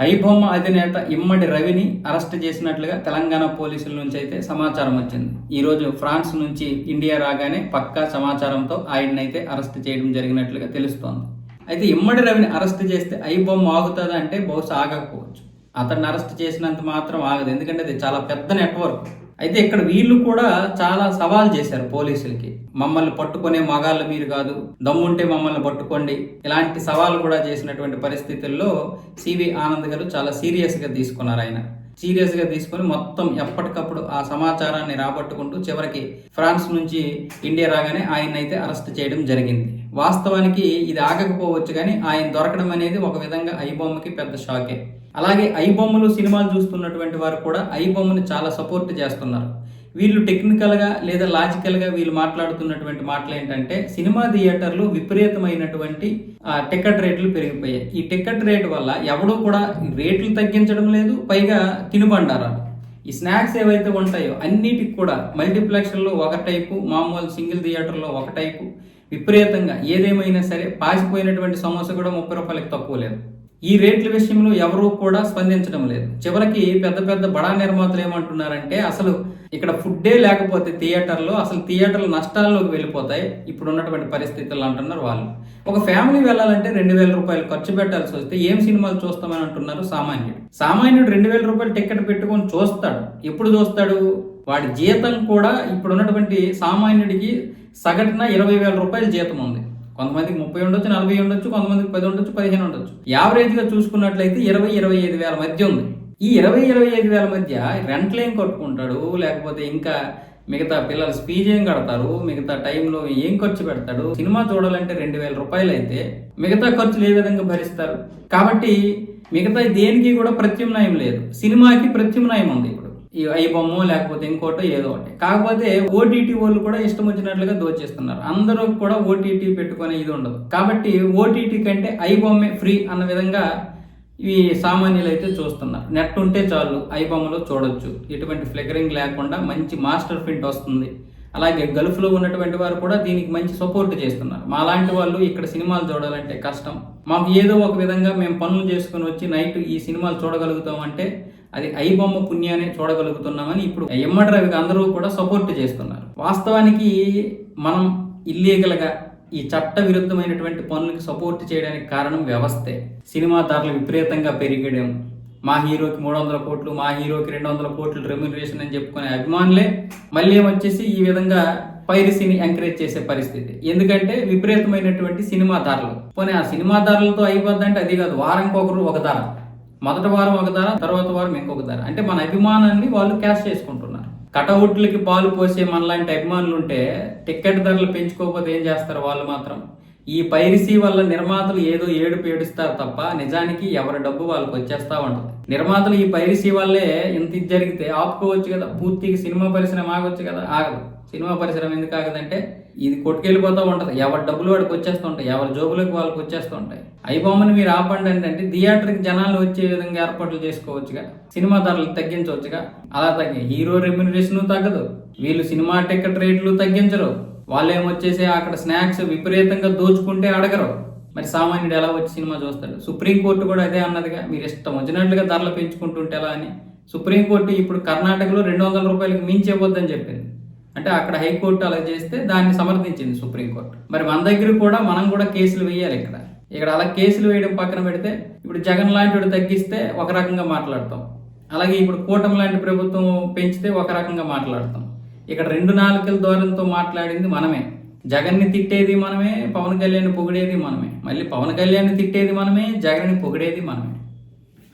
ఐబొమ్మ అధినేత ఇమ్మడి రవిని అరెస్ట్ చేసినట్లుగా తెలంగాణ పోలీసుల నుంచి అయితే సమాచారం వచ్చింది. ఈరోజు ఫ్రాన్స్ నుంచి ఇండియా రాగానే పక్కా సమాచారంతో ఆయన్నైతే అరెస్ట్ చేయడం జరిగినట్లుగా తెలుస్తోంది. అయితే ఇమ్మడి రవిని అరెస్ట్ చేస్తే ఐబొమ్మ ఆగుతుందా అంటే బహుశా ఆగకపోవచ్చు. అతన్ని అరెస్ట్ చేసినంత మాత్రం ఆగదు. ఎందుకంటే అది చాలా పెద్ద నెట్వర్క్. అయితే ఇక్కడ వీళ్ళు కూడా చాలా సవాల్ చేశారు పోలీసులకి. మమ్మల్ని పట్టుకునే మగాళ్ళు మీరు కాదు దమ్ముంటే మమ్మల్ని పట్టుకోండి. ఇలాంటి సవాల్ కూడా చేసినటువంటి పరిస్థితుల్లో సివి ఆనంద్ గారు చాలా సీరియస్గా తీసుకున్నారు ఆయన. సీరియస్గా తీసుకొని మొత్తం ఎప్పటికప్పుడు ఆ సమాచారాన్ని రాబట్టుకుంటూ చివరికి ఫ్రాన్స్ నుంచి ఇండియా రాగానే ఆయన అయితే అరెస్ట్ చేయడం జరిగింది. వాస్తవానికి ఇది ఆగకపోవచ్చు కానీ ఆయన దొరకడం అనేది ఒక విధంగా ఐబొమ్మకి పెద్ద షాకే. అలాగే ఐ బొమ్మలు సినిమాలు చూస్తున్నటువంటి వారు కూడా ఐ బొమ్మను చాలా సపోర్ట్ చేస్తున్నారు. వీళ్ళు టెక్నికల్గా లేదా లాజికల్గా వీళ్ళు మాట్లాడుతున్నటువంటి మాటలు ఏంటంటే సినిమా థియేటర్లు విపరీతమైనటువంటి ఆ, టికెట్ రేట్లు పెరిగిపోయాయి. ఈ టికెట్ రేట్ వల్ల ఎవడూ కూడా రేట్లు తగ్గించడం లేదు పైగా తినుబండారాలు. ఈ స్నాక్స్ ఏవైతే ఉంటాయో అన్నిటికి కూడా మల్టీప్లెక్స్లో ఒక టైపు మామూలు సింగిల్ థియేటర్లో ఒక టైపు. విపరీతంగా ఏదేమైనా సరే పాసిపోయినటువంటి సమోసా కూడా ముప్పై రూపాయలకి తక్కువ లేదు. ఈ రేట్ల విషయంలో ఎవరూ కూడా స్పందించడం లేదు. చివరికి పెద్ద పెద్ద బడా నిర్మాతలు ఏమంటున్నారంటే అసలు ఇక్కడ ఫుడ్డే లేకపోతే థియేటర్లో అసలు థియేటర్లు నష్టాల్లోకి వెళ్ళిపోతాయి. ఇప్పుడు ఉన్నటువంటి పరిస్థితులు అంటున్నారు వాళ్ళు. ఒక ఫ్యామిలీ వెళ్ళాలంటే రెండు వేల రూపాయలు ఖర్చు పెట్టాల్సి వస్తే ఏం సినిమాలు చూస్తామని అంటున్నారు సామాన్యుడు. సామాన్యుడు రెండు వేల రూపాయలు టికెట్ పెట్టుకొని చూస్తాడు. ఎప్పుడు చూస్తాడు? వాడి జీతం కూడా ఇప్పుడు ఉన్నటువంటి సామాన్యుడికి సగటున ఇరవై వేల రూపాయల జీతం ఉంది. కొంతమందికి ముప్పై ఉండొచ్చు నలభై ఉండొచ్చు కొంతమందికి పది ఉండొచ్చు పదిహేను ఉండొచ్చు. యావరేజ్గా చూసుకున్నట్లయితే ఇరవై ఇరవై ఐదు వేల మధ్య ఉంది. ఈ ఇరవై ఇరవై ఐదు వేల మధ్య రెంట్లు ఏం కట్టుకుంటాడు? లేకపోతే ఇంకా మిగతా పిల్లలు స్పీజ్ ఏం కడతారు? మిగతా టైంలో ఏం ఖర్చు పెడతాడు? సినిమా చూడాలంటే రెండు వేల రూపాయలు అయితే మిగతా ఖర్చులు ఏ విధంగా భరిస్తారు? కాబట్టి మిగతా దేనికి కూడా ప్రత్యామ్నాయం లేదు. సినిమాకి ప్రత్యామ్నాయం ఉంది. ఇప్పుడు ఈ ఐబొమ్మ లేకపోతే ఇంకోటో ఏదో ఒకటి. కాకపోతే ఓటీటీ వాళ్ళు కూడా ఇష్టం వచ్చినట్లుగా దోచేస్తున్నారు. అందరూ కూడా ఓటీటీ పెట్టుకునే ఇది ఉండదు. కాబట్టి ఓటీటీ కంటే ఐబొమ్మే ఫ్రీ అన్న విధంగా ఈ సామాన్యులు అయితే చూస్తున్నారు. నెట్ ఉంటే చాలు ఐబొమ్మలో చూడొచ్చు. ఎటువంటి ఫ్లిగరింగ్ లేకుండా మంచి మాస్టర్ ప్రింట్ వస్తుంది. అలాగే గల్ఫ్లో ఉన్నటువంటి వారు కూడా దీనికి మంచి సపోర్ట్ చేస్తున్నారు. మాలాంటి వాళ్ళు ఇక్కడ సినిమాలు చూడాలంటే కష్టం. మాకు ఏదో ఒక విధంగా మేము పనులు చేసుకుని వచ్చి నైట్ ఈ సినిమాలు చూడగలుగుతాం అది అది ఐబొమ్మ పుణ్యాన్ని చూడగలుగుతున్నామని ఇప్పుడు ఎమ్మడి రవికి అందరూ కూడా సపోర్ట్ చేస్తున్నారు. వాస్తవానికి మనం ఇల్లీగల్గా ఈ చట్ట విరుద్ధమైనటువంటి పనులకు సపోర్ట్ చేయడానికి కారణం వ్యవస్థే. సినిమా ధరలు విపరీతంగా పెరిగడం మా హీరోకి మూడు వందల కోట్లు మా హీరోకి రెండు వందల కోట్లు రెమ్యునరేషన్ అని చెప్పుకునే అభిమానులే మళ్ళీ వచ్చేసి ఈ విధంగా పైరసీని ఎంకరేజ్ చేసే పరిస్థితి. ఎందుకంటే విపరీతమైనటువంటి సినిమా ధరలు. పోనీ ఆ సినిమా ధరలతో అయిపోద్దంటే అది కాదు వారంకొకరు ఒక ధర. మొదటి వారం ఒక ధర తర్వాత వారం ఇంకొక ధర. అంటే మన అభిమానాన్ని వాళ్ళు క్యాష్ చేసుకుంటున్నారు. కటౌట్లకి పాలు పోసే మనలాంటి అభిమానులు ఉంటే టికెట్ ధరలు పెంచుకోకపోతే ఏం చేస్తారు వాళ్ళు మాత్రం? ఈ పైరసీ వల్ల నిర్మాతలు ఏదో ఏడుపు ఏడుస్తారు తప్ప నిజానికి ఎవరి డబ్బు వాళ్ళకి వచ్చేస్తా ఉంటుంది. నిర్మాతలు ఈ పైరసీ వల్లే ఇంత ఇది జరిగితే ఆపుకోవచ్చు కదా. పూర్తిగా సినిమా పరిశ్రమ ఆగొచ్చు కదా. ఆగదు. సినిమా పరిశ్రమ ఎందుకు ఆగదంటే ఇది కొట్టుకెళ్ళిపోతూ ఉంటుంది. ఎవరి డబ్బులు వాడికి వచ్చేస్తుంటాయి ఎవరి జోబులకు వాళ్ళకి వచ్చేస్తుంటాయి అయిపోమని మీరు ఆపండి అంటే థియేటర్కి జనాలు వచ్చే విధంగా ఏర్పాట్లు చేసుకోవచ్చుగా సినిమా ధరలు తగ్గించవచ్చుగా. అలా తగ్గి హీరో రెమ్యునరేషన్ తగ్గదు. వీళ్ళు సినిమా టికెట్ రేట్లు తగ్గించరు. వాళ్ళు ఏమొచ్చేసి అక్కడ స్నాక్స్ విపరీతంగా దోచుకుంటే అడగరు. మరి సామాన్యుడు ఎలా వచ్చి సినిమా చూస్తాడు? సుప్రీంకోర్టు కూడా అదే అన్నదిగా మీరు ఇష్టం వచ్చినట్లుగా ధరలు పెంచుకుంటుంటే ఎలా అని. సుప్రీంకోర్టు ఇప్పుడు కర్ణాటకలో రెండు వందల రూపాయలకు మించి ఇవ్వద్దని చెప్పింది. అంటే అక్కడ హైకోర్టు అలా చేస్తే దాన్ని సమర్థించింది సుప్రీంకోర్టు మరి మన దగ్గర కూడా మనం కూడా కేసులు వేయాలి ఇక్కడ. ఇక్కడ అలా కేసులు వేయడం పక్కన పెడితే ఇప్పుడు జగన్ లాంటి తగ్గిస్తే ఒక రకంగా మాట్లాడతాం. అలాగే ఇప్పుడు కూటమి లాంటి ప్రభుత్వం పెంచితే ఒక రకంగా మాట్లాడతాం. ఇక్కడ రెండు నాలుకల ధోరణితో మాట్లాడింది మనమే. జగన్ని తిట్టేది మనమే పవన్ కళ్యాణ్ పొగిడేది మనమే. మళ్ళీ పవన్ కళ్యాణ్ తిట్టేది మనమే జగన్ని పొగిడేది మనమే.